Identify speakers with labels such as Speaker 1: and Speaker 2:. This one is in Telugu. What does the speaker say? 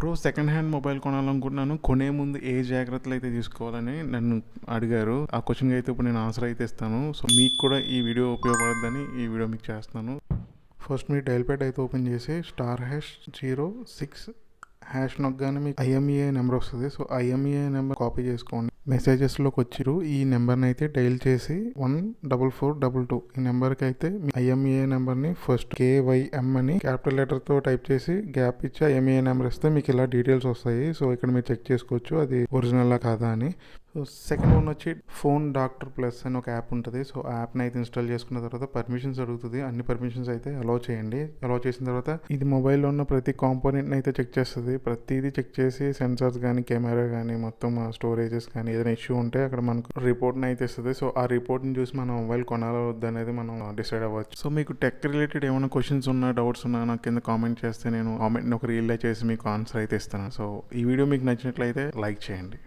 Speaker 1: బ్రో సెకండ్ హ్యాండ్ మొబైల్ కొనాలనుకుంటున్నాను. కొనే ముందు ఏ జాగ్రత్తలు అయితే తీసుకోవాలని నన్ను అడిగారు. ఆ క్వశ్చన్కి అయితే ఇప్పుడు నేను ఆన్సర్ అయితే ఇస్తాను. సో మీకు కూడా ఈ వీడియో ఉపయోగపడద్దని ఈ వీడియో మీకు చేస్తున్నాను. ఫస్ట్ మీ డైల్ ప్యాడ్ అయితే ఓపెన్ చేసి star hash zero six hash నొక్కగానే మీకు ఐఎంఈఐ నెంబర్ వస్తుంది. సో ఐఎంఈఐ నెంబర్ కాపీ చేసుకోండి. మెసేజెస్లోకి వచ్చిరు ఈ నెంబర్ని అయితే డైల్ చేసి one double four double two. ఈ నెంబర్కి అయితే మీ ఐఎంఏ నెంబర్ని ఫస్ట్ కేవైఎం అని క్యాపిటల్ లెటర్తో టైప్ చేసి గ్యాప్ ఇచ్చి ఐఎంఏ నెంబర్ ఇస్తే మీకు ఇలా డీటెయిల్స్ వస్తాయి. సో ఇక్కడ మీరు చెక్ చేసుకోవచ్చు. అది ఒరిజినల్ కాదా అని. సో సెకండ్ వన్ వచ్చి ఫోన్ డాక్టర్ ప్లస్ అని ఒక యాప్ ఉంటుంది. సో ఆ యాప్ని అయితే ఇన్స్టాల్ చేసుకున్న తర్వాత పర్మిషన్స్ అడుగుతుంది. అన్ని పర్మిషన్స్ అయితే అలో చేయండి. అలో చేసిన తర్వాత ఇది మొబైల్లో ఉన్న ప్రతి కాంపోనెంట్ని అయితే చెక్ చేస్తుంది. ప్రతిదీ చెక్ చేసి సెన్సార్స్ కానీ కెమెరా కానీ మొత్తం స్టోరేజెస్ కానీ ఏదైనా ఇష్యూ ఉంటే అక్కడ మనకు రిపోర్ట్ని అయితే ఇస్తుంది. సో ఆ రిపోర్ట్ని చూసి మనం మొబైల్ కొనాలా వద్దనేది మనం డిసైడ్ అవ్వచ్చు. సో మీకు టెక్ రిలేటెడ్ ఏమైనా క్వశ్చన్స్ ఉన్నా డౌట్స్ ఉన్నా నాకు కింద కామెంట్ చేస్తే నేను కామెంట్ని ఒక రీల్ చేసి మీకు ఆన్సర్ అయితే ఇస్తాను. సో ఈ వీడియో మీకు నచ్చినట్లయితే లైక్ చేయండి.